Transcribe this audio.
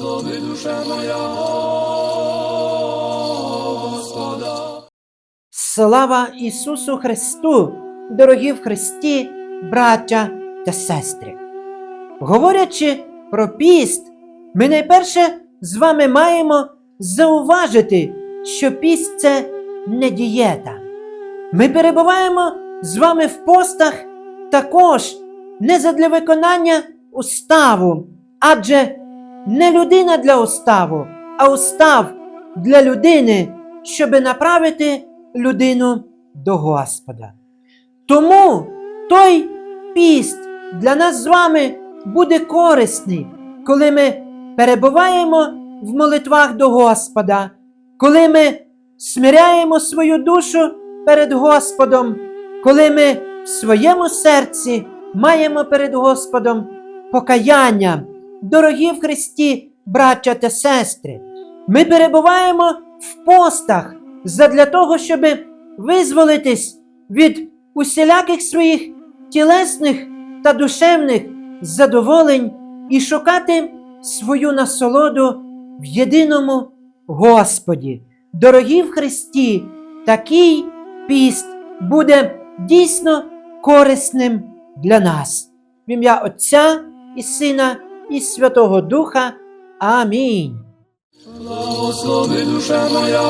Благослови душа моя Господа. Слава Ісусу Христу, дорогі в Христі, браття та сестри! Говорячи про піст, ми найперше з вами маємо зауважити, що піст це не дієта. Ми перебуваємо з вами в постах також не задля виконання уставу, адже не людина для уставу, а устав для людини, щоби направити людину до Господа. Тому той піст для нас з вами буде корисний, коли ми перебуваємо в молитвах до Господа, коли ми смиряємо свою душу перед Господом, коли ми в своєму серці маємо перед Господом покаяння, дорогі в Христі, браття та сестри. Ми перебуваємо в постах задля того, щоб визволитись від усіляких своїх тілесних та душевних задоволень і шукати свою насолоду в єдиному Господі. Дорогі в Христі, такий піст буде дійсно корисним для нас. В ім'я Отця і Сина і Святого Духа. Амінь. Благослови душа моя